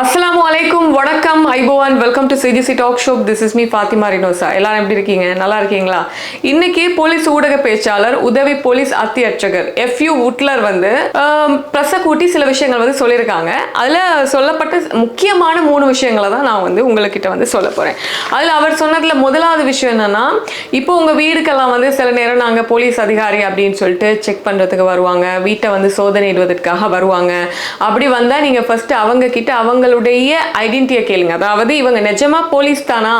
அஸ்லாம் அலைக்கும் வணக்கம். ஐபோவான் welcome to CGC talk show this is me Fathima Rinosa எல்லாரும் எப்படி இருக்கீங்க? நல்லா இருக்கீங்களா? இன்னைக்கு போலீஸ் ஊடக பேச்சாளர் உதவி போலீஸ் அத்தியட்சகர் எஃப்யூ உட்லர் வந்து ப்ரெஸ்ஸை கூட்டி சில விஷயங்கள் வந்து சொல்லியிருக்காங்க. அதில் சொல்லப்பட்ட முக்கியமான மூணு விஷயங்களை தான் நான் வந்து உங்கள்கிட்ட வந்து சொல்ல போகிறேன் அதில் அவர் சொன்னதில் முதலாவது விஷயம் என்னென்னா இப்போ உங்கள் வீடுக்கெல்லாம் வந்து சில நேரம் நாங்கள் போலீஸ் அதிகாரி அப்படின்னு சொல்லிட்டு செக் பண்ணுறதுக்கு வருவாங்க. வீட்டை வந்து சோதனையிடுவதற்காக வருவாங்க. அப்படி வந்தால் நீங்கள் ஃபஸ்ட்டு அவங்க கிட்ட அவங்களுடைய ஐடென்டிட்டியை கேளுங்க அதாவது இவங்க நிஜமா போலீஸ் தானா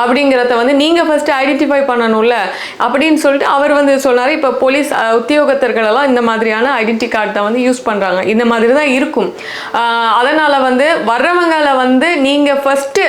அப்படிங்கிறத வந்து நீங்கள் ஃபர்ஸ்ட் ஐடென்டிஃபை பண்ணணும்ல அப்படின்னு சொல்லிட்டு அவர் வந்து சொன்னார் இப்போ போலீஸ் அஹ், உத்தியோகத்தர்கள் எல்லாம் இந்த மாதிரியான ஐடென்டி கார்டு தான் வந்து யூஸ் பண்ணுறாங்க இந்த மாதிரி தான் இருக்கும் ஆஹ், அதனால வந்து வர்றவங்களை வந்து நீங்கள் ஃபர்ஸ்ட்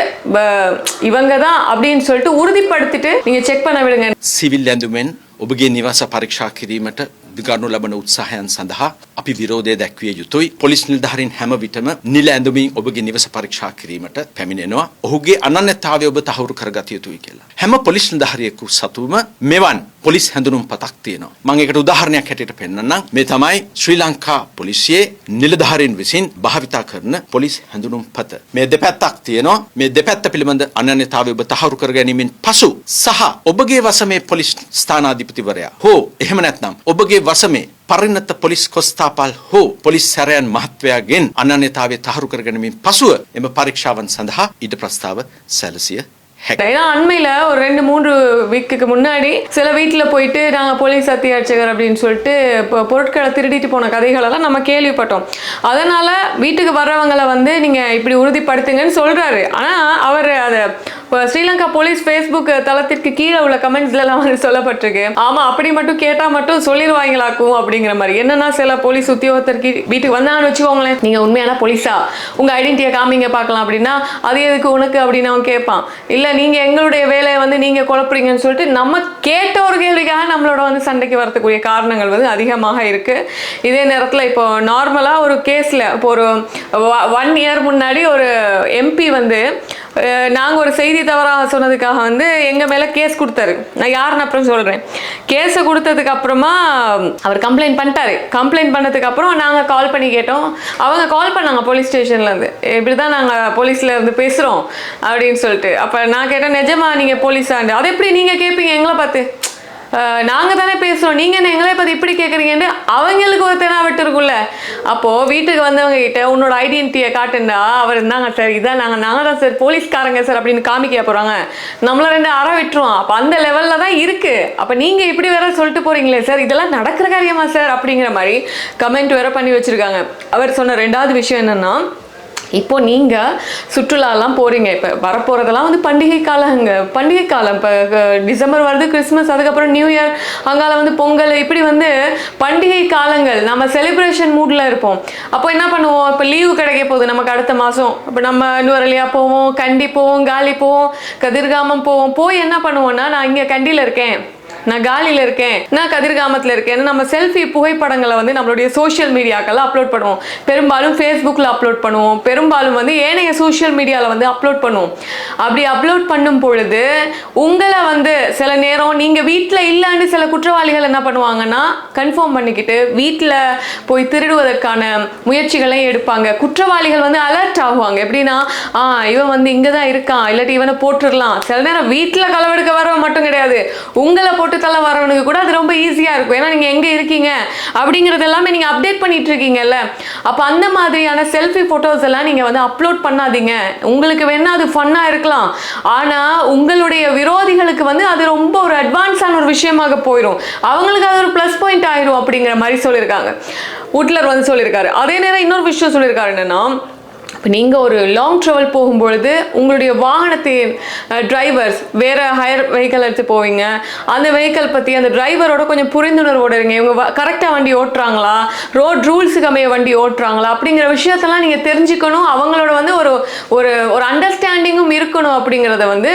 இவங்க தான் அப்படின்னு சொல்லிட்டு உறுதிப்படுத்திட்டு நீங்கள் செக் பண்ண விடுங்க සිවිල් ඇඳුමෙන් ඔබගේ නිවස පරීක්ෂා කිරීමට දිගන්නු ලබන උත්සාහයන් සඳහා අපි විරෝධය දැක්විය යුතුයි. පොලිස් නිලධාරීන් හැම විටම නිල ඇඳුමින් ඔබගේ නිවස පරීක්ෂා කිරීමට පැමිණෙනවා. ඔහුගේ අනන්‍යතාවය ඔබ තහවුරු කරගත යුතුයි කියලා. හැම පොලිස් නිලධාරියෙකු සතුම මෙවන් පොලිස් හැඳුනුම් පතක් තියෙනවා. මම ඒකට උදාහරණයක් හැටියට පෙන්නන්නම්. මේ තමයි ශ්‍රී ලංකා පොලිසියේ නිලධාරීන් විසින් භාවිතා කරන පොලිස් හැඳුනුම් පත. මේ දෙපැත්තක් තියෙනවා. මේ දෙපැත්ත පිළිබඳ අනන්‍යතාවය ඔබ තහවුරු කර ගැනීමෙන් පසු සහ ඔබගේ වසමේ පොලිස් ස්ථානාධිපතිවරයා හෝ එහෙම නැත්නම් ඔබගේ වසමේ පරිණත පොලිස් කොස්තාපල් හෝ පොලිස් සැරයන් මහත්වයාගෙන් අනන්‍යතාවය තහවුරු කර ගැනීමෙන් පසුව එම පරීක්ෂාවන් සඳහා ඊට ප්‍රස්තාව සැලසිය හැක. ஏன்னா அண்மையில ஒரு ரெண்டு மூன்று வீக்குக்கு முன்னாடி சில வீட்டில் போயிட்டு நாங்கள் போலீஸ் அத்தியாட்சகர் அப்படின்னு சொல்லிட்டு இப்போ பொருட்களை திருடிட்டு போன கதைகளெல்லாம் நம்ம கேள்விப்பட்டோம். அதனால வீட்டுக்கு வர்றவங்களை வந்து நீங்க இப்படி உறுதிப்படுத்துங்கன்னு சொல்றாரு. ஆனா அவர் அதை இப்போ ஸ்ரீலங்கா போலீஸ் ஃபேஸ்புக் தளத்திற்கு கீழே உள்ள கமெண்ட்ஸ்லாம் வந்து சொல்லப்பட்டிருக்கு. ஆமா அப்படி மட்டும் கேட்டா மட்டும் சொல்லிடுவாங்களாக்கும் அப்படிங்கிற மாதிரி. என்னன்னா சில போலீஸ் உத்தியோகத்தருக்கு வீட்டுக்கு வந்தாங்கன்னு வச்சுக்கோங்களேன். நீங்க உண்மையான போலீஸா உங்க ஐடென்டிட்டியை காமிங்க பார்க்கலாம் அப்படின்னா அது எதுக்கு உனக்கு அப்படின்னு அவன் கேட்பான். இல்ல நீங்க எங்களுடைய வேலையை வந்து நீங்க குழப்புறீங்கன்னு சொல்லிட்டு நம்ம கேட்ட ஒரு கேள்விக்காக நம்மளோட வந்து சண்டைக்கு வரக்கூடிய காரணங்கள் வந்து அதிகமாக இருக்கு. இதே நேரத்துல இப்போ நார்மலா ஒரு கேஸ்ல இப்போ ஒரு ஒன் இயர் முன்னாடி ஒரு எம்பி வந்து நாங்கள் ஒரு செய்தி தவறாக சொன்னதுக்காக வந்து எங்கள் மேலே கேஸ் கொடுத்தாரு. நான் யாருன்னு அப்புறம் சொல்கிறேன் கேஸை கொடுத்ததுக்கு அப்புறமா அவர் கம்ப்ளைண்ட் பண்ணிட்டாரு. கம்ப்ளைண்ட் பண்ணதுக்கு அப்புறம் நாங்கள் கால் பண்ணி கேட்டோம். அவங்க கால் பண்ணாங்க போலீஸ் ஸ்டேஷன்லேருந்து இருந்து. இப்படிதான் நாங்கள் போலீஸில் இருந்து பேசுகிறோம் அப்படின்னு சொல்லிட்டு. அப்போ நான் கேட்டேன் நிஜமா நீங்கள் போலீஸாண்டு அது எப்படி நீங்கள் கேட்பீங்க எங்களை பார்த்து. நாங்கள் தானே பேசுகிறோம் நீங்கள் என்ன எங்களை பார்த்து இப்படி கேட்குறீங்கன்னு அவங்களுக்கு ஒரு தெனாவட்டு இருக்கும்ல. அப்போது வீட்டுக்கு வந்தவங்க கிட்ட உன்னோட ஐடென்டிட்டியை காட்டுண்டா. அவர் இருந்தாங்க சார் இதான் நாங்கள் நாங்கள் தான் சார் போலீஸ்காரங்க சார் அப்படின்னு காமிக்க போகிறாங்க நம்மள ரெண்டு அற விட்டுருவோம் அப்போ அந்த லெவலில் தான் இருக்குது அப்போ நீங்கள் இப்படி வேற சொல்லிட்டு போகிறீங்களே சார் இதெல்லாம் நடக்கிற காரியமா சார் அப்படிங்கிற மாதிரி கமெண்ட் வேற பண்ணி வச்சிருக்காங்க. அவர் சொன்ன ரெண்டாவது விஷயம் என்னென்னா இப்போ நீங்கள் சுற்றுலாலாம் போகிறீங்க இப்போ வரப்போகிறதெல்லாம் வந்து பண்டிகை காலங்க. பண்டிகை காலம். இப்போ டிசம்பர் வருது கிறிஸ்மஸ் அதுக்கப்புறம் நியூ இயர் அங்கால வந்து பொங்கல் இப்படி வந்து பண்டிகை காலங்கள். நம்ம செலிப்ரேஷன் மூடில் இருப்போம். அப்போ என்ன பண்ணுவோம்? இப்போ லீவு கிடைக்க போகுது. நமக்கு அடுத்த மாதம் இப்போ நம்ம நுவரலியா போவோம் கண்டி போவோம் காலி போவோம் கதிர்காமம் போவோம். போய் என்ன பண்ணுவோம்னா நான் இங்கே கண்டியில் இருக்கேன். நான் காலியில் இருக்கேன் நான் கதிர்காமத்தில் இருக்கேன் நம்ம செல்ஃபி புகைப்படங்களை வந்து நம்மளுடைய சோஷியல் மீடியாக்கெல்லாம் அப்லோட் பண்ணுவோம். பெரும்பாலும் ஃபேஸ்புக்கில் அப்லோட் பண்ணுவோம். பெரும்பாலும் வந்து ஏனைய சோஷியல் மீடியாவில் வந்து அப்லோட் பண்ணுவோம். அப்படி அப்லோட் பண்ணும் பொழுது உங்களை வந்து சில நேரம் நீங்கள் வீட்டில் இல்லைன்னு சில குற்றவாளிகள் என்ன பண்ணுவாங்கன்னா கன்ஃபார்ம் பண்ணிக்கிட்டு வீட்டில் போய் திருடுவதற்கான முயற்சிகளை எடுப்பாங்க. குற்றவாளிகள் வந்து அலர்ட் ஆகுவாங்க. எப்படின்னா ஆ இவன் வந்து இங்கே தான் இருக்கான். இல்லாட்டி இவனை போட்டுடலாம். சில நேரம் வீட்டில் களவெடுக்க வர மட்டும் கிடையாது. உங்களை போட்டு தள்ள வரவனுக்கு கூட அது ரொம்ப ஈஸியாக இருக்கும். ஏன்னா நீங்கள் எங்கே இருக்கீங்க? அப்படிங்கிறது எல்லாமே நீங்கள் அப்டேட் பண்ணிட்டு இருக்கீங்கல்ல? அப்போ அந்த மாதிரியான செல்ஃபி ஃபோட்டோஸ் எல்லாம் நீங்கள் வந்து அப்லோட் பண்ணாதீங்க. உங்களுக்கு வேணால் அது ஃபன்னாக இருக்கலாம். ஆனால் உங்களுடைய விரோதிகளுக்கு வந்து அது ரொம்ப ஒரு அட்வான்ஸான ஒரு விஷயமாக போயிடும் அவங்களுக்கு அது ஒரு ப்ளஸ் பாயிண்ட் ஆயிரும் அப்படிங்கிற மாதிரி சொல்லியிருக்காங்க. உட்லர் வந்து சொல்லியிருக்காரு. அதே நேரம் இன்னொரு விஷயம் சொல்லியிருக்காரு என்னன்னா இப்போ நீங்கள் ஒரு லாங் ட்ராவல் போகும்பொழுது உங்களுடைய வாகனத்தின் டிரைவர்ஸ் வேறு ஹையர் வெஹிக்கல் எடுத்து போவீங்க. அந்த வெஹிக்கல் பற்றி அந்த டிரைவரோட கொஞ்சம் புரிந்துணர்வோடு இருங்க. இவங்க கரெக்டாக வண்டி ஓட்டுறாங்களா? ரோட் ரூல்ஸுக்கு அமைய வண்டி ஓட்டுறாங்களா? அப்படிங்கிற விஷயத்தெல்லாம் நீங்கள் தெரிஞ்சுக்கணும். அவங்களோட வந்து ஒரு ஒரு ஒரு அண்டர்ஸ்டாண்டிங்கும் இருக்கணும் அப்படிங்கிறத வந்து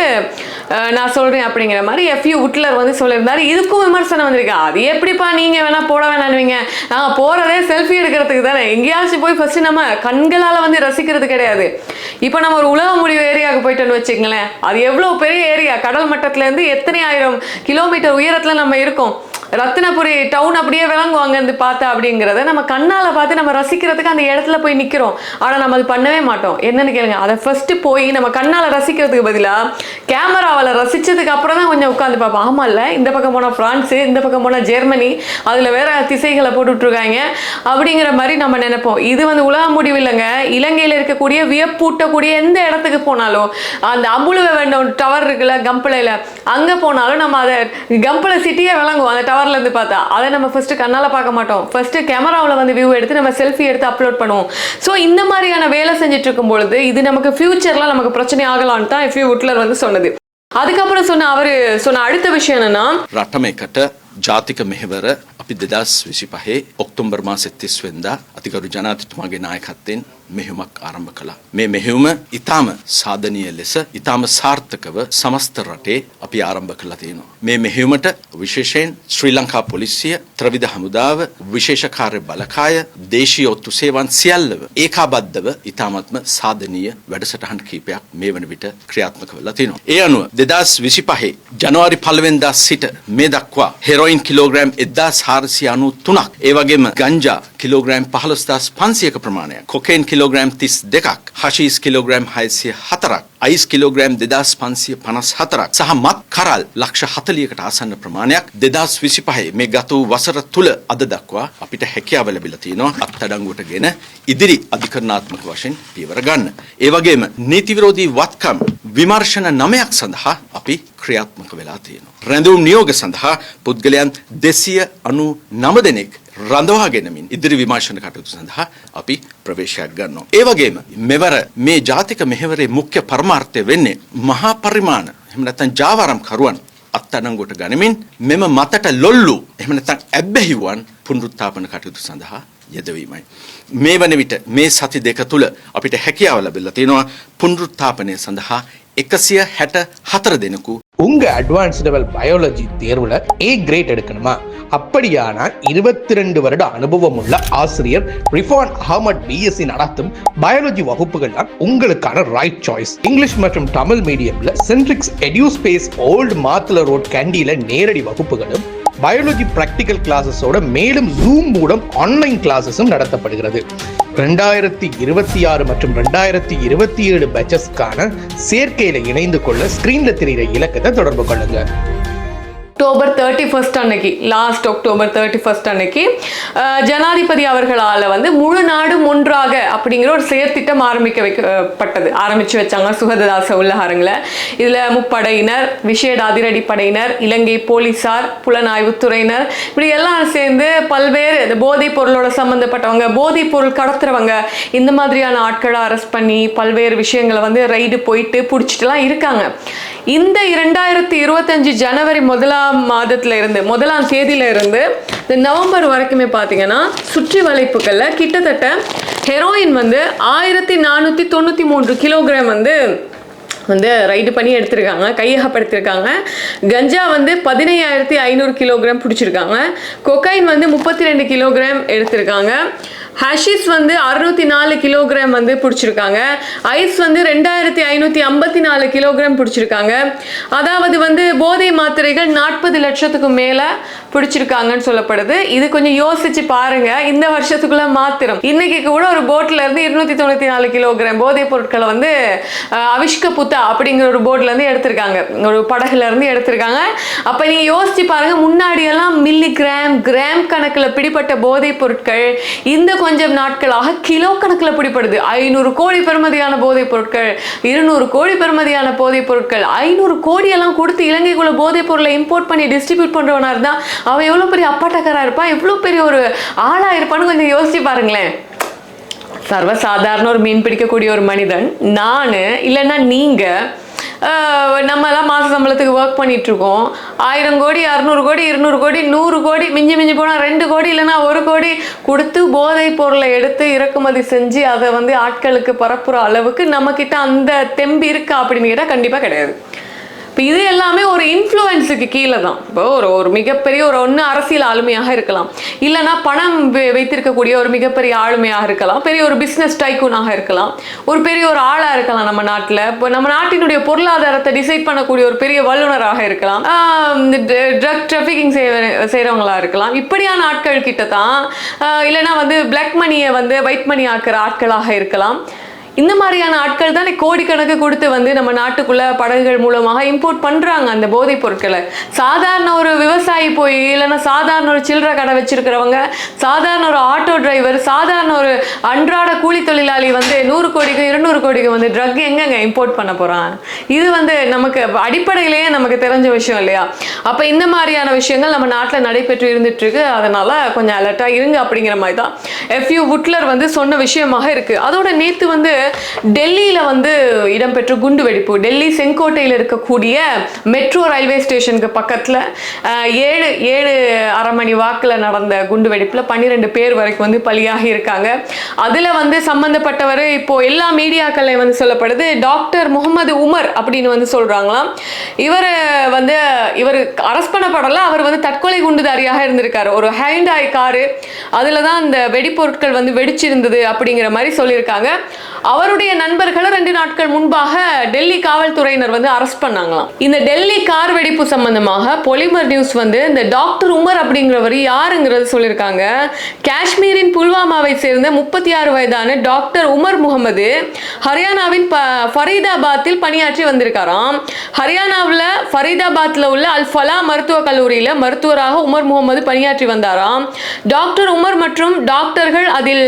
நான் சொல்கிறேன் அப்படிங்கிற மாதிரி எஃப்யூ உட்லர் வந்து சொல்லியிருந்தார். இதுக்கும் விமர்சனம் வந்திருக்கு. அது எப்படிப்பா நீங்கள் வேணால் போட வேணான்னுவீங்க. நாங்கள் போகிறதே செல்ஃபி எடுக்கிறதுக்கு தானே. எங்கேயாச்சும் போய் ஃபஸ்ட்டு நம்ம கண்களால் வந்து ரசிக்கிறது கிடையாது. இப்போ நம்ம ஒரு உலக முடிவு ஏரியாவுக்கு போயிட்டோன்னு வச்சுக்கங்களேன். அது எவ்வளோ பெரிய ஏரியா? கடல் மட்டத்துலேருந்து எத்தனை ஆயிரம் கிலோமீட்டர் உயரத்தில் நம்ம இருக்கோம்? ரத்தினபுரி டவுன் அப்படியே விளங்குவாங்க இருந்து பார்த்தா அப்படிங்கிறத நம்ம கண்ணால் பார்த்து நம்ம ரசிக்கிறதுக்கு அந்த இடத்துல போய் நிற்கிறோம் ஆனால் நம்ம அது பண்ணவே மாட்டோம். என்னன்னு கேளுங்க. அதை ஃபஸ்ட்டு போய் நம்ம கண்ணால் ரசிக்கிறதுக்கு பதிலாக கேமராவில் ரசித்ததுக்கு அப்புறம் தான் கொஞ்சம் உட்காந்து பார்ப்போம். ஆமா இல்லை இந்த பக்கம் போனால் ஃப்ரான்ஸு இந்த பக்கம் போனால் ஜெர்மனி அதில் வேற திசைகளை போட்டுட்ருக்காங்க அப்படிங்கிற மாதிரி நம்ம நினைப்போம். இது வந்து உலக முடிவில்லைங்க இலங்கையில் இருக்கக்கூடிய வியப்பூட்டக்கூடிய எந்த இடத்துக்கு போனாலும் அந்த அம்புழுவ வேண்டும் டவர் இருக்குல்ல கம்பளையில் அங்கே போனாலும் நம்ம அதை கம்பளை சிட்டியே விளங்குவோம். அந்த டவர் டவர்ல இருந்து பார்த்தா அதை நம்ம ஃபர்ஸ்ட் கண்ணால பார்க்க மாட்டோம் ஃபர்ஸ்ட் கேமராவில் வந்து வியூ எடுத்து நம்ம செல்ஃபி எடுத்து அப்லோட் பண்ணுவோம் ஸோ இந்த மாதிரியான வேலை செஞ்சுட்டு இருக்கும் பொழுது இது நமக்கு ஃபியூச்சர்ல நமக்கு பிரச்சனை ஆகலான்னு தான் எஃப்யூ உட்லர் வந்து சொன்னது அதுக்கப்புறம் சொன்ன அவரு சொன்ன அடுத்த விஷயம் என்னன்னா රටම එකට ජාතික මෙහෙවර අපි දෙදස් විසි පහේ ඔක්තොම්බර් මා සෙත්තිස් වෙන්දා අතිකරු ජනාතිතුමාගේ නායකත්තෙන් මෙහෙුමක් ආරම්භ කළා. මේ මෙහෙවුම ඉතාම සාධනීය ලෙස ඉතාම සාර්ථකව සමස්ත රටේ අපි ආරම්භ කළා තියෙනවා. මේ මෙහෙවුමට විශේෂයෙන් ශ්‍රී ලංකා පොලිසිය ත්‍රවිධ හමුදාව විශේෂකාර්ය බලකාය දේශීය ඔත්තු සේවන් සියල්ලව ඒකාබද්ධව ඉතාමත්ම සාධනීය වැඩසටහන් කීපයක් මේ වන විට ක්‍රියාත්මක වෙලා තියෙනවා. ඒ අනුව දෙදස් විසි පහේ ජනවාරි පල්වෙන්දා සිට මේ දක්වා හෙරොයින් කිලෝග්‍රෑම් එදදාස් හාරසි අනු තුනක් ඒවගේම ගංජා කිලෝග්‍රෑම් පහළස්දස් පන්සියක ප්‍රමාණයක් කොකෙන් කිලෝග්‍රෑම් තිස් දෙකක් හශීස් කිලෝග්‍රෑම් හයිසිය හතරක් අයිස් කිලෝග්‍රෑම් දෙදස් පන්සිය පනස් හතරක් සහ මත් කරල් ලක්ෂ හතලියකට ආසන්න ප්‍රමාණයක් දෙදස් විසි පහේ මේ ගත වූ වසර තුළ අද දක්වා අපිට හැකියාව ලැබිලා තියෙනවා අත්අඩංගුවට ගෙන ඉදිරි අධිකරණාත්මක වශයෙන් පියවර ගන්න. ඒ වගේම නීති විරෝධී වත්කම් විමර්ශන නමයක් සඳහා අපි ක්‍රියාත්මක වෙලා තියෙනවා. රැඳවුම් නියෝග සඳහා පුද්ගලයන් දෙසිය අනු නම දෙනෙක් රඳවා ගෙනමින් ඉදිරි විමර්ශන කටයුතු සඳහා අපි ප්‍රවේශයක් ගන්නවා. ඒ වගේම මෙවර මේ ජාතික මෙහෙවරේ මුඛ්‍ය පරමාර්ථය වෙන්නේ මහා පරිමාණ එහෙම නැත්නම් ජාවාරම් කරුවන් අත්අඩංගුවට ගනිමින් මෙම මතට ලොල්ලු එහෙම නැත්නම් ඇබ්බැහිවන් පුනරුත්ථාපන කටයුතු සඳහා යෙදවීමයි. මේ වන විට මේ සති දෙක තුළ අපිට හැකියාව ලැබිලා තියෙනවා පුනරුත්ථාපනය සඳහා එකසිය හැට හතර දෙනෙකු உங்க அட்வான்ஸ் லெவல் பயாலஜி தேர்வுல ஏ கிரேட் எடுக்கணுமா அப்படியானா இருபத்தி ரெண்டு வருட அனுபவம் உள்ள ஆசிரியர் ரிஃபான் அகமட் பிஎஸ்சி நடத்தும் பயாலஜி வகுப்புகள் தான் உங்களுக்கான ரைட் சாய்ஸ் இங்கிலீஷ் மற்றும் தமிழ் மீடியம்ல சென்ட்ரிக்ஸ் எடியூஸ்பேஸ் ஓல்டு மாத்தல ரோட் கேண்டியில நேரடி வகுப்புகளும் பயாலஜி பிராக்டிக்கல் கிளாஸஸோட மேலும் ஜூம் மூலம் ஆன்லைன் கிளாஸஸும் நடத்தப்படுகிறது ரெண்டாயிரத்தி இருபத்தி ஆறு மற்றும் ரெண்டாயிரத்தி இருபத்தி ஏழு பேச்சஸ்க்கான சேர்க்கையில இணைந்து கொள்ள ஸ்கிரீன்ல தெரிகிற இலக்கத்தை தொடர்பு கொள்ளுங்க. அக்டோபர் தேர்ட்டி ஃபர்ஸ்ட் அன்னைக்கு லாஸ்ட் அக்டோபர் தேர்ட்டி ஃபர்ஸ்ட் அன்னைக்கு ஜனாதிபதி அவர்களால் வந்து முழு நாடும் ஒன்றாக அப்படிங்கிற ஒரு செயற்திட்டம் ஆரம்பிக்க வைக்கப்பட்டது. ஆரம்பித்து வச்சாங்க சுகததாச உள்ளகாரங்களை இதில் முப்படையினர் விஷேட அதிரடி படையினர் இலங்கை போலீசார் புலனாய்வுத்துறையினர் இப்படி எல்லாம் சேர்ந்து பல்வேறு இந்த போதைப் பொருளோட சம்மந்தப்பட்டவங்க போதைப் பொருள் கடத்துறவங்க இந்த மாதிரியான ஆட்களை அரெஸ்ட் பண்ணி பல்வேறு விஷயங்களை வந்து ரைடு போயிட்டு பிடிச்சிட்டுலாம் இருக்காங்க. இந்த இரண்டாயிரத்தி இருபத்தஞ்சு ஜனவரி முதலாம் மாதத்துல இருந்து முதலாம் தேதியில இருந்து இந்த நவம்பர் வரைக்குமே பார்த்தீங்கன்னா சுற்றி வளைப்புகளில் கிட்டத்தட்ட ஹெரோயின் வந்து ஆயிரத்தி நானூற்றி தொண்ணூற்றி மூன்று கிலோகிராம் வந்து வந்து ரைடு பண்ணி எடுத்திருக்காங்க கையகப்படுத்திருக்காங்க கஞ்சா வந்து பதினையாயிரத்தி ஐநூறு கிலோகிராம் பிடிச்சிருக்காங்க. கொக்கைன் வந்து முப்பத்தி ரெண்டு கிலோகிராம் எடுத்திருக்காங்க. ஹஷிஸ் வந்து அறுநூத்தி நாலு கிலோகிராம் வந்து பிடிச்சிருக்காங்க. ஐஸ் வந்து ரெண்டாயிரத்தி ஐநூற்றி ஐம்பத்தி நாலு கிலோகிராம் பிடிச்சிருக்காங்க. அதாவது வந்து போதை மாத்திரைகள் நாற்பது லட்சத்துக்கு மேலே பிடிச்சிருக்காங்கன்னு சொல்லப்படுது. இது கொஞ்சம் யோசிச்சு பாருங்க. இந்த வருஷத்துக்குள்ள மாத்திரம். இன்னைக்கு கூட ஒரு போட்ல இருந்து இருநூத்தி தொண்ணூத்தி நாலு கிலோகிராம் போதைப் பொருட்களை வந்து அவிஷ்க புத்தா அப்படிங்கிற ஒரு போட்ல இருந்து எடுத்திருக்காங்க. ஒரு படகுல இருந்து எடுத்திருக்காங்க. அப்ப நீங்க யோசிச்சு பாருங்க முன்னாடி எல்லாம் மில்லி கிராம் கிராம் கணக்குல பிடிப்பட்ட போதைப் பொருட்கள் இந்த கொஞ்சம் நாட்களாக கிலோ கணக்கில் பிடிப்படுது ஐநூறு கோடி பெறுமதியான போதைப் பொருட்கள் இருநூறு கோடி பெறுமதியான போதைப் பொருட்கள் ஐநூறு கோடி எல்லாம் கொடுத்து இலங்கைக்குள்ள போதைப் பொருளை இம்போர்ட் பண்ணி டிஸ்ட்ரிபியூட் பண்றவனா இருந்தா அவன் எவ்வளவு பெரிய அப்பாட்டக்காரா இருப்பான் எவ்வளவு பெரிய ஒரு ஆளா இருப்பான்னு கொஞ்சம் யோசிச்சு பாருங்களேன். சர்வசாதாரண ஒரு மீன் பிடிக்கக்கூடிய ஒரு மனிதன் நான் இல்லைன்னா நீங்கள் நம்மலாம் மாத சம்பளத்துக்கு ஒர்க் பண்ணிட்டு இருக்கோம் ஆயிரம் கோடி அறுநூறு கோடி இருநூறு கோடி நூறு கோடி மிஞ்சி மிஞ்சி போனால் ரெண்டு கோடி இல்லைன்னா ஒரு கோடி கொடுத்து போதைப் பொருளை எடுத்து இறக்குமதி செஞ்சு அதை வந்து ஆட்களுக்கு பரப்புற அளவுக்கு நம்மக்கிட்ட அந்த தெம்பு இருக்கா அப்படின்னு கேட்டால் கண்டிப்பாக கிடையாது. இப்போ இது எல்லாமே ஒரு இன்ஃப்ளூயன்ஸுக்கு கீழே தான் இப்போ ஒரு ஒரு மிகப்பெரிய ஒரு ஒன்று அரசியல் ஆளுமையாக இருக்கலாம். இல்லைன்னா பணம் வை- வைத்திருக்கக்கூடிய ஒரு மிகப்பெரிய ஆளுமையாக இருக்கலாம். பெரிய ஒரு பிஸ்னஸ் டைக்கூனாக இருக்கலாம். ஒரு பெரிய ஒரு ஆளாக இருக்கலாம் நம்ம நாட்டில். இப்போ நம்ம நாட்டினுடைய பொருளாதாரத்தை டிசைட் பண்ணக்கூடிய ஒரு பெரிய வல்லுநராக இருக்கலாம். இந்த ட்ரக் ட்ராஃபிக்கிங் செய்கிறவங்களா இருக்கலாம். இப்படியான ஆட்கள் கிட்ட தான் இல்லைன்னா வந்து பிளாக் மணியை வந்து ஒயிட் மணி ஆக்கிற ஆட்களாக இருக்கலாம். இந்த மாதிரியான ஆட்கள் தானே கோடிக்கணக்கு கொடுத்து வந்து நம்ம நாட்டுக்குள்ள படகுகள் மூலமாக இம்போர்ட் பண்றாங்க அந்த போதைப் பொருட்களை. சாதாரண ஒரு விவசாயி போய் இல்லைன்னா சாதாரண ஒரு சில்லறை கடை வச்சிருக்கிறவங்க சாதாரண ஒரு ஆட்டோ டிரைவர் சாதாரண ஒரு அன்றாட கூலி தொழிலாளி வந்து நூறு கோடிக்கு இருநூறு கோடிக்கு வந்து ட்ரக் எங்கெங்க இம்போர்ட் பண்ண போறான்? இது வந்து நமக்கு அடிப்படையிலேயே நமக்கு தெரிஞ்ச விஷயம் இல்லையா? அப்ப இந்த மாதிரியான விஷயங்கள் நம்ம நாட்டில் நடைபெற்று இருந்துட்டு இருக்கு. அதனால கொஞ்சம் அலர்ட்டா இருங்க அப்படிங்கிற மாதிரி தான் எஃப்யூ வுட்லர் வந்து சொன்ன விஷயமாக இருக்கு. அதோட நேத்து வந்து டெல்லியில் வந்து இடம்பெற்ற குண்டு வெடிப்பு. டெல்லி செங்கோட்டையில் இருக்கக்கூடிய மெட்ரோ ரயில்வே ஸ்டேஷனுக்கு பக்கத்தில் ஏழு ஏழு அரை மணி வாக்கில் நடந்த குண்டுவெடிப்பில் பன்னிரெண்டு பேர் வரைக்கும் வந்து பலியாகி இருக்காங்க. அதில் வந்து சம்மந்தப்பட்டவர் இப்போது எல்லா மீடியாக்கள்லையும் வந்து சொல்லப்படுது டாக்டர் முகமது உமர் அப்படின்னு வந்து சொல்கிறாங்களாம் இவர் வந்து இவர் அரெஸ்ட் பண்ணப்படல அவர் வந்து தற்கொலை குண்டுதாரியாக இருந்திருக்காரு. ஒரு ஹைண்டாய் காரு அதில் தான் அந்த வெடிப்பொருட்கள் வந்து வெடிச்சிருந்தது அப்படிங்கிற மாதிரி சொல்லியிருக்காங்க. அவருடைய நண்பர்களை ரெண்டு நாட்கள் முன்பாக டெல்லி காவல்துறையினர் வந்து அரெஸ்ட் பண்ணாங்களாம். இந்த டெல்லி கார் வெடிப்பு சம்பந்தமாக பொலிமர் நியூஸ் வந்து இந்த டாக்டர் உமர் அப்படிங்கிறவர் யாருங்கிறது சொல்லியிருக்காங்க. காஷ்மீரின் புல்வாமாவை சேர்ந்த முப்பத்தி ஆறு வயதான டாக்டர் உமர் முகமது ஹரியானாவின் ப ஃபரீதாபாத்தில் பணியாற்றி வந்திருக்காராம். ஹரியானாவில் ஃபரீதாபாத்தில் உள்ள அல் ஃபலா மருத்துவக் கல்லூரியில் மருத்துவராக உமர் முகமது பணியாற்றி வந்தாராம். டாக்டர் உமர் மற்றும் டாக்டர்கள் அதில்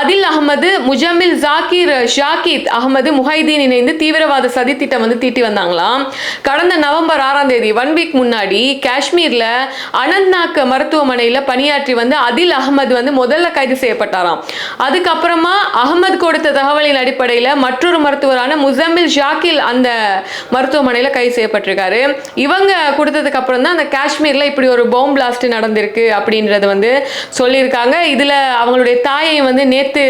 அதில் அகமது முஜமில் ஜாகிர் ஷாகித் அகமது முஹைதீன் இணைந்து தீவிரவாத சதி திட்டம் வந்து தீட்டி வந்தாங்களாம். கடந்த நவம்பர் ஆறாம் தேதி ஒன் வீக் முன்னாடி காஷ்மீர்ல அனந்த்நாக் மருத்துவமனையில் பணியாற்றி வந்து அதில் அகமது வந்து முதல்ல கைது செய்யப்பட்டாராம். அதுக்கப்புறமா அகமது கொடுத்த தகவலின் அடிப்படையில் மற்றொரு மருத்துவரான முசம்பில் ஷாக்கில் அந்த மருத்துவமனையில் கைது செய்யப்பட்டிருக்காரு. இவங்க கொடுத்ததுக்கு அப்புறம் தான் அந்த காஷ்மீரில் இப்படி ஒரு பாம் பிளாஸ்ட் நடந்திருக்கு அப்படின்றது வந்து சொல்லியிருக்காங்க. இதில் அவங்களுடைய தாயை வந்து நேற்று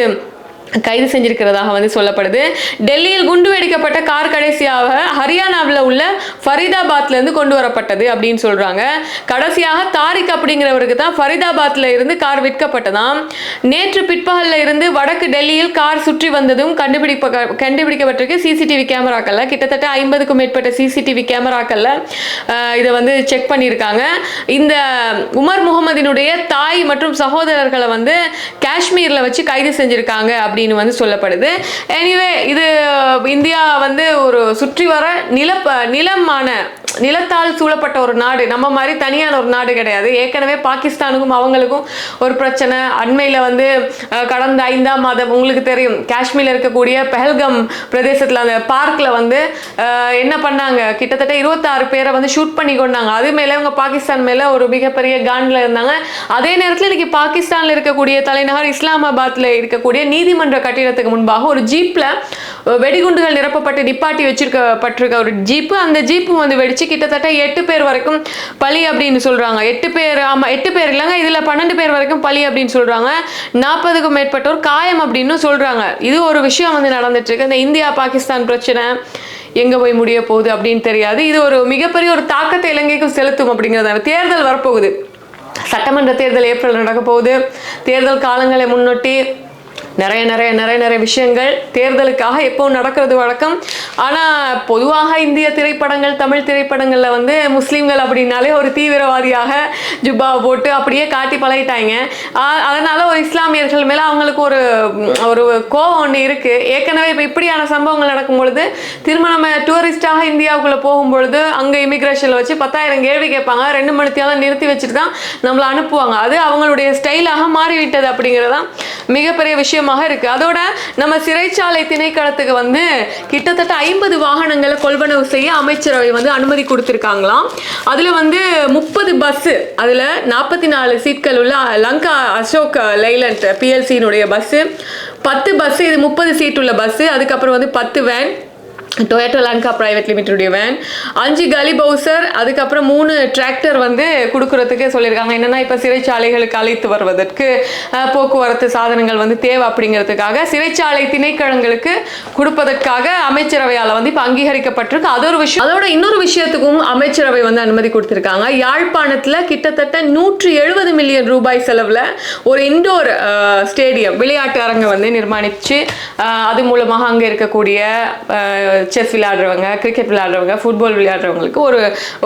கைது செஞ்சிருக்கிறதாக வந்து சொல்லப்படுது. டெல்லியில் குண்டு வெடிக்கப்பட்ட கார் கடைசியாக ஹரியானாவில் உள்ள ஃபரிதாபாத்லேருந்து கொண்டு வரப்பட்டது அப்படின்னு சொல்கிறாங்க கடைசியாக தாரிக் அப்படிங்கிறவருக்கு தான் ஃபரிதாபாத்தில் இருந்து கார் விற்கப்பட்டதாம். நேற்று பிற்பகல்ல இருந்து வடக்கு டெல்லியில் கார் சுற்றி வந்ததும் கண்டுபிடிப்ப கண்டுபிடிக்கப்பட்டிருக்கு சிசிடிவி கேமராக்களில். கிட்டத்தட்ட ஐம்பதுக்கும் மேற்பட்ட சிசிடிவி கேமராக்களில் இதை வந்து செக் பண்ணியிருக்காங்க. இந்த உமர் முகமதினுடைய தாய் மற்றும் சகோதரர்களை வந்து காஷ்மீரில் வச்சு கைது செஞ்சிருக்காங்க அப்படின்னு வந்து சொல்லப்படுது. எனிவே இது இந்தியா வந்து ஒரு சுற்றி வர நில நிலமான நிலத்தால் சூழப்பட்ட ஒரு நாடு. நம்ம மாதிரி தனியான ஒரு நாடு கிடையாது. ஏற்கனவே பாகிஸ்தானுக்கும் அவங்களுக்கும் ஒரு பிரச்சனை. அண்மையில் வந்து கடந்த ஐந்தாம் மாதம் உங்களுக்கு தெரியும் காஷ்மீரில் இருக்கக்கூடிய பெஹல்கம் பிரதேசத்தில் அந்த பார்க்கில் வந்து என்ன பண்ணாங்க? கிட்டத்தட்ட இருபத்தாறு பேரை வந்து ஷூட் பண்ணி கொண்டாங்க. அது மேலே இவங்க பாகிஸ்தான் மேலே ஒரு மிகப்பெரிய காண்டில் இருந்தாங்க. அதே நேரத்தில் இன்னைக்கு பாகிஸ்தானில் இருக்கக்கூடிய தலைநகர் இஸ்லாமாபாத்தில் இருக்கக்கூடிய நீதிமன்ற கட்டிடத்துக்கு முன்பாக ஒரு ஜீப்பில் வெடிகுண்டுகள் நிரப்பப்பட்டு நிப்பாட்டி வச்சிருக்கப்பட்டிருக்க ஒரு ஜீப்பு. அந்த ஜீப்பு வந்து வெடிச்சு கிட்டத்தட்ட எட்டு பேர் வரைக்கும் பலி அப்படின்னு சொல்றாங்க. எட்டு பேர் ஆமாம் எட்டு பேர் இல்லைங்க இதில் பன்னெண்டு பேர் வரைக்கும் பலி அப்படின்னு சொல்றாங்க. நாற்பதுக்கும் மேற்பட்டோர் காயம் அப்படின்னு சொல்றாங்க. இது ஒரு விஷயம் வந்து நடந்துட்டுருக்கு. இந்த இந்தியா பாகிஸ்தான் பிரச்சனை எங்கே போய் முடிய போகுது அப்படின்னு தெரியாது. இது ஒரு மிகப்பெரிய ஒரு தாக்கத்தை இலங்கைக்கும் செலுத்தும் அப்படிங்கிறது தேர்தல் வரப்போகுது. சட்டமன்ற தேர்தல் ஏப்ரல் நடக்க போகுது. தேர்தல் காலங்களை முன்னொட்டி நிறைய நிறைய நிறைய நிறைய விஷயங்கள் தேர்தலுக்காக எப்போ நடக்கிறது வழக்கம்? ஆனால் பொதுவாக இந்திய திரைப்படங்கள் தமிழ் திரைப்படங்களில் வந்து முஸ்லீம்கள் அப்படின்னாலே ஒரு தீவிரவாதியாக ஜுப்பாவை போட்டு அப்படியே காட்டி பழகிட்டாங்க. அதனால் அதனால ஒரு இஸ்லாமியர்கள் மேலே அவங்களுக்கு ஒரு ஒரு கோவம் ஒன்று இருக்குது ஏற்கனவே இப்போ இப்படியான சம்பவங்கள் நடக்கும் பொழுது திரும்ப நம்ம டூரிஸ்டாக இந்தியாவுக்குள்ளே போகும்பொழுது அங்கே இமிக்ரேஷனில் வச்சு பத்தாயிரம் கேள்வி கேட்பாங்க. ரெண்டு மணித்தியாலும் நிறுத்தி வச்சுட்டு தான் நம்மளை அனுப்புவாங்க. அது அவங்களுடைய ஸ்டைலாக மாறிவிட்டது அப்படிங்கிறதான் மிகப்பெரிய விஷயம். விஷயமாக இருக்கு. அதோட நம்ம சிறைச்சாலை திணைக்களத்துக்கு வந்து கிட்டத்தட்ட ஐம்பது வாகனங்களை கொள்வனவு செய்ய அமைச்சரவை வந்து அனுமதி கொடுத்துருக்காங்களாம். அதில் வந்து முப்பது பஸ்ஸு அதில் நாற்பத்தி நாலு சீட்கள் உள்ள லங்கா அசோக் லைலண்ட் பிஎல்சியினுடைய பஸ்ஸு பத்து பஸ்ஸு இது முப்பது சீட் உள்ள பஸ்ஸு அதுக்கப்புறம் வந்து பத்து வேன் டொயேட்டோ லாங்கா பிரைவேட் லிமிட்டடுடைய வேன் அஞ்சு கலி பவுசர் அதுக்கப்புறம் மூணு டிராக்டர் வந்து கொடுக்கறதுக்கு சொல்லியிருக்காங்க. என்னென்னா இப்போ சிறைச்சாலைகளுக்கு அழைத்து வருவதற்கு போக்குவரத்து சாதனங்கள் வந்து தேவை அப்படிங்கிறதுக்காக சிறைச்சாலை திணைக்களங்களுக்கு கொடுப்பதற்காக அமைச்சரவையால் வந்து இப்போ அங்கீகரிக்கப்பட்டிருக்கு. அது ஒரு விஷயம் அதோட இன்னொரு விஷயத்துக்கும் அமைச்சரவை வந்து அனுமதி கொடுத்துருக்காங்க. யாழ்ப்பாணத்தில் கிட்டத்தட்ட நூற்றி எழுபது மில்லியன் ரூபாய் செலவில் ஒரு இண்டோர் ஸ்டேடியம் விளையாட்டு அரங்கை வந்து நிர்மாணித்து அது மூலமாக அங்கே இருக்கக்கூடிய செஸ் விளையாடுறவங்க கிரிக்கெட் விளையாடுறவங்க ஃபுட்பால் விளையாடுறவங்களுக்கு ஒரு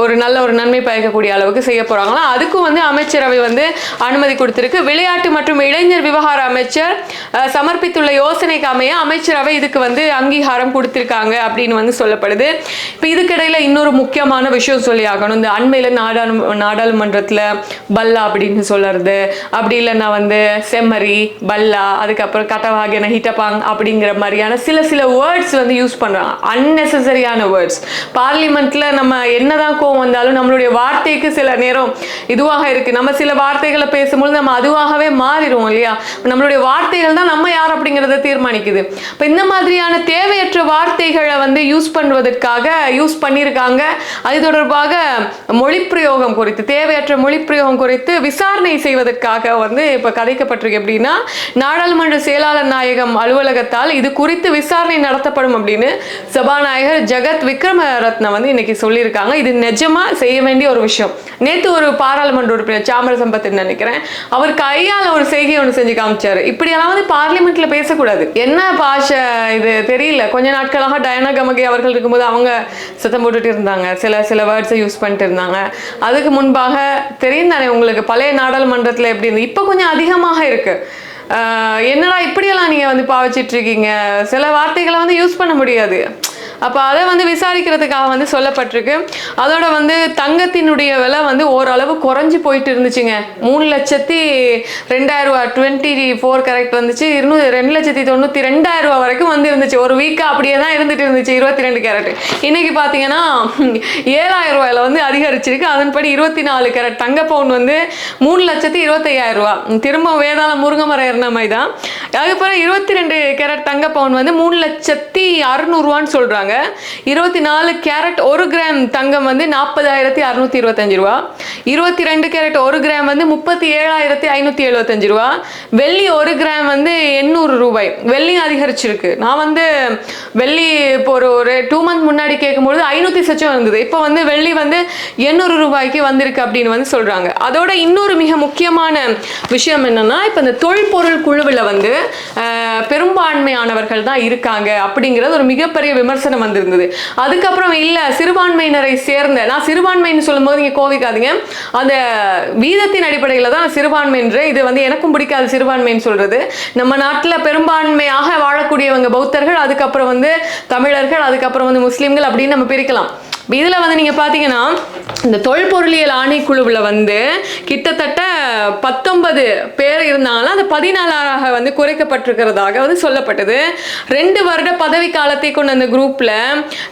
ஒரு நல்ல ஒரு நன்மை பயக்கக்கூடிய அளவுக்கு செய்ய போகிறாங்களா அதுக்கும் வந்து அமைச்சரவை வந்து அனுமதி கொடுத்துருக்கு. விளையாட்டு மற்றும் இளைஞர் விவகார அமைச்சர் சமர்ப்பித்துள்ள யோசனைக்கு அமைய அமைச்சரவை இதுக்கு வந்து அங்கீகாரம் கொடுத்துருக்காங்க அப்படின்னு வந்து சொல்லப்படுது. இப்போ இதுக்கிடையில் இன்னொரு முக்கியமான விஷயம் சொல்லி ஆகணும். இந்த அண்மையில் நாடாளு நாடாளுமன்றத்தில் பல்லா அப்படின்னு சொல்கிறது அப்படி இல்லைன்னா வந்து செம்மறி பல்லா அதுக்கப்புறம் கட்டவாகன ஹிட்டபாங் அப்படிங்கிற மாதிரியான சில சில வேர்ட்ஸ் வந்து யூஸ் பண்ணுறாங்க அன்னெசரியான வேர்ட்ஸ் பார்லிமெண்ட்டில் நம்ம என்னதான் கோவம் வந்தாலும் நம்மளுடைய வார்த்தைக்கு சில நேரம் இதுவாக இருக்கு. நம்ம சில வார்த்தைகளை பேசும்போது நம்ம அதுவாகவே மாறிடுவோம் இல்லையா? நம்மளுடைய வார்த்தைகள் தான் நம்ம யார் அப்படிங்கிறத தீர்மானிக்குது. இப்போ இந்த மாதிரியான தேவையற்ற வார்த்தைகளை வந்து யூஸ் பண்ணுவதற்காக யூஸ் பண்ணியிருக்காங்க. அது தொடர்பாக மொழிப்பிரயோகம் குறித்து தேவையற்ற மொழிப்பிரயோகம் குறித்து விசாரணை செய்வதற்காக வந்து இப்போ கதைக்கப்பட்டிருக்கு. எப்படின்னா நாடாளுமன்ற செயலாளர் நாயகம் அலுவலகத்தால் இது குறித்து விசாரணை நடத்தப்படும் அப்படின்னு சபாநாயகர் ஜெகத் விக்ரமரத்ன வந்து இன்னைக்கு சொல்லியிருக்காங்க. இது நிஜமா செய்ய வேண்டிய ஒரு விஷயம். நேத்து ஒரு பாராளுமன்ற உறுப்பினர் சாமர சம்பத் நினைக்கிறேன்? அவர் கையால ஒரு செய்கை ஒன்று செஞ்சு காமிச்சாரு. இப்படியெல்லாம் வந்து பார்லிமெண்ட்ல பேசக்கூடாது. என்ன பாஷை இது தெரியல. கொஞ்ச நாட்களாக டயனா கமகி அவர்கள் இருக்கும்போது அவங்க சத்தம் போட்டுட்டு இருந்தாங்க. சில சில வேர்ட்ஸை யூஸ் பண்ணிட்டு இருந்தாங்க. அதுக்கு முன்பாக தெரியும் தானே உங்களுக்கு பழைய நாடாளுமன்றத்தில் எப்படி இருந்து? இப்போ கொஞ்சம் அதிகமாக இருக்கு. என்னடா இப்படியெல்லாம் நீங்கள் வந்து பாவிச்சிட்டு இருக்கீங்க? சில வார்த்தைகளை வந்து யூஸ் பண்ண முடியாது. அப்போ அதை வந்து விசாரிக்கிறதுக்காக வந்து சொல்லப்பட்டிருக்கு. அதோட வந்து தங்கத்தினுடைய விலை வந்து ஓரளவு குறைஞ்சி போயிட்டு இருந்துச்சுங்க. மூணு லட்சத்தி ரெண்டாயிரம் ரூபா டுவெண்ட்டி ஃபோர் கரெக்ட் வந்துச்சு. இருநூறு ரெண்டு லட்சத்தி தொண்ணூற்றி ரெண்டாயிரம் ரூபா வரைக்கும் வந்து இருந்துச்சு. ஒரு வீக்காக அப்படியே தான் இருந்துட்டு இருந்துச்சு இருபத்தி ரெண்டு கேரட் இன்னைக்கு பார்த்தீங்கன்னா ஏழாயிரம் ரூபாயில வந்து அதிகரிச்சிருக்கு. அதன்படி இருபத்தி நாலு கேரட் தங்க பவுன் வந்து மூணு லட்சத்தி இருபத்தையாயிரம் ரூபா. திரும்ப வேதாள முருங்கமரம் ஏறின மாதிரி தான் அதுக்கப்புறம் இருபத்தி ரெண்டு கேரட் தங்க பவுன் வந்து மூணு லட்சத்தி அறுநூறுவான்னு சொல்கிறாங்க இருபத்தி நாலு கேரட் ஒரு கிராம் தங்கம் வந்து நாற்பதாயிரத்தி அறுநூத்தி இருபத்தஞ்சு ரூபா. இருபத்தி ரெண்டு கேரட் ஒரு கிராம் வந்து முப்பத்தி ஏழாயிரத்தி ஐநூற்றி எழுபத்தஞ்சு ரூபா. வெள்ளி ஒரு கிராம் வந்து எண்ணூறு ரூபாய். வெள்ளியும் அதிகரிச்சிருக்கு. நான் வந்து வெள்ளி இப்போ ஒரு ஒரு டூ மந்த் முன்னாடி கேட்கும்பொழுது ஐநூற்றி சச்சம் இருந்தது. இப்போ வந்து வெள்ளி வந்து எண்ணூறு ரூபாய்க்கு வந்திருக்கு அப்படின்னு வந்து சொல்கிறாங்க அதோட இன்னொரு மிக முக்கியமான விஷயம் என்னன்னா இப்போ இந்த தொல்பொருள் குழுவில் வந்து பெரும்பான்மையானவர்கள் தான் இருக்காங்க அப்படிங்கிறது ஒரு மிகப்பெரிய விமர்சனம் வந்திருந்தது. அதுக்கப்புறம் இல்லை சிறுபான்மையினரை சேர்ந்த நான் சிறுபான்மைன்னு சொல்லும்போது நீங்கள் கோவிக்காதீங்க. அந்த வீதத்தின் அடிப்படையில் தான் சிறுபான்மைன்ற இது வந்து எனக்கும் பிடிக்காது சிறுபான்மைன்னு சொல்றது. நம்ம நாட்டில் பெரும்பான்மையாக வாழக்கூடியவங்க பௌத்தர்கள் அதுக்கப்புறம் வந்து தமிழர்கள் அதுக்கப்புறம் வந்து முஸ்லீம்கள் அப்படின்னு நம்ம பிரிக்கலாம். இதில் வந்து நீங்கள் பார்த்தீங்கன்னா இந்த தொல்பொருளியல் ஆணைக்குழுவில் வந்து கிட்டத்தட்ட பத்தொன்பது பேர் இருந்தாலும் அது பதினாலாக வந்து குறைக்கப்பட்டிருக்கிறதாக வந்து சொல்லப்பட்டது. ரெண்டு வருட பதவி காலத்தை கொண்ட அந்த குரூப்பில்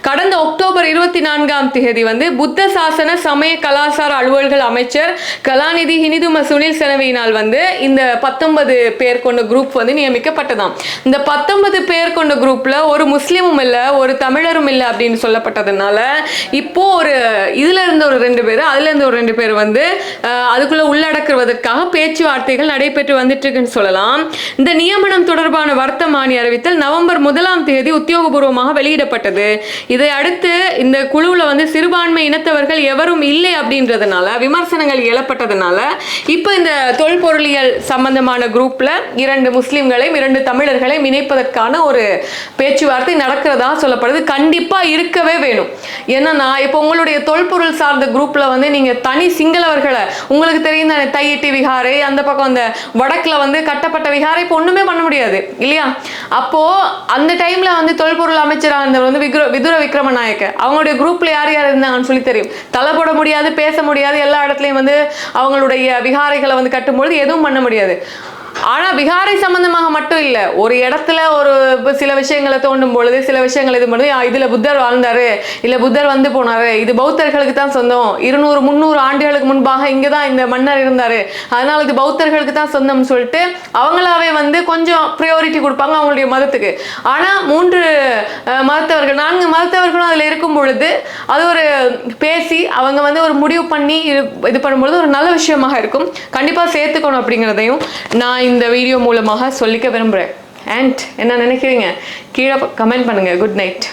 கடந்த அக்டோபர் இருபத்தி நான்காம் தேதி வந்து புத்த சாசன சமய கலாசார அலுவல்கள் அமைச்சர் கலாநிதி ஹினிதும சுனில் செனவியினால் வந்து இந்த பத்தொன்பது பேர் கொண்ட குரூப் வந்து நியமிக்கப்பட்டதாம். இந்த பத்தொன்பது பேர் கொண்ட குரூப்பில் ஒரு முஸ்லீமும் இல்லை ஒரு தமிழரும் இல்லை அப்படின்னு சொல்லப்பட்டதுனால இப்போ ஒரு இதுல இருந்த ஒரு ரெண்டு பேர் அதுல இருந்து ஒரு ரெண்டு பேர் வந்து அதுக்குள்ளே அதுக்குள்ள உள்ளடக்குவதற்காக பேச்சுவார்த்தைகள் நடைபெற்று வந்துட்டு இருக்குன்னு சொல்லலாம். இந்த நியமனம் தொடர்பான வர்த்தமானி அறிவித்தல் நவம்பர் முதலாம் தேதி உத்தியோகபூர்வமாக வெளியிடப்பட்டது. இதை அடுத்து இந்த குழுவில் வந்து சிறுபான்மை இனத்தவர்கள் எவரும் இல்லை அப்படின்றதுனால விமர்சனங்கள் எழப்பட்டதுனால இப்போ இந்த தொல்பொருளியல் சம்பந்தமான குரூப்ல இரண்டு முஸ்லிம்களையும் இரண்டு தமிழர்களையும் இணைப்பதற்கான ஒரு பேச்சுவார்த்தை நடக்கிறதா சொல்லப்படுது. கண்டிப்பா இருக்கவே வேணும். ஏன்னா என்னன்னா இப்போ உங்களுடைய தொல்பொருள் சார்ந்த குரூப்ல வந்து நீங்க தனி சிங்களவர்களை உங்களுக்கு தெரியும் தானே தையிட்டி விகாரை அந்த பக்கம் அந்த வடக்குல வந்து கட்டப்பட்ட விகாரை இப்போ ஒண்ணுமே பண்ண முடியாது இல்லையா? அப்போ அந்த டைம்ல வந்து தொல்பொருள் அமைச்சராக இருந்தவர் வந்து விக்ர விதுர விக்ரமநாயக்க. அவங்களுடைய குரூப்ல யார் யார் இருந்தாங்கன்னு சொல்லி தெரியும். தலை போட முடியாது பேச முடியாது எல்லா இடத்துலையும் வந்து அவங்களுடைய விகாரைகளை வந்து கட்டும்பொழுது எதுவும் பண்ண முடியாது. ஆனா விகாரை சம்பந்தமாக மட்டும் இல்ல ஒரு இடத்துல ஒரு சில விஷயங்களை தோண்டும் பொழுது சில விஷயங்கள் இது பண்ணுது இதுல புத்தர் வாழ்ந்தாரு இல்ல புத்தர் வந்து போனாரு இது பௌத்தர்களுக்கு தான் சொந்தம் இருநூறு முந்நூறு ஆண்டுகளுக்கு முன்பாக இங்க தான் இந்த மன்னர் இருந்தாரு அதனால இது பௌத்தர்களுக்கு தான் சொந்தம்னு சொல்லிட்டு அவங்களாவே வந்து கொஞ்சம் ப்ரியோரிட்டி கொடுப்பாங்க அவங்களுடைய மதத்துக்கு. ஆனா மூன்று மதத்தவர்கள் நான்கு மதத்தவர்களும் அதில் இருக்கும் பொழுது அது ஒரு பேசி அவங்க வந்து ஒரு முடிவு பண்ணி இது இது பண்ணும்பொழுது ஒரு நல்ல விஷயமாக இருக்கும். கண்டிப்பாக சேர்த்துக்கணும் அப்படிங்கிறதையும் நான் இந்த இந்த வீடியோ மூலமாக சொல்லிக்க விரும்புகிறேன் அண்ட் என்ன நினைக்கிறீங்க? கீழே கமெண்ட் பண்ணுங்கள் குட் நைட்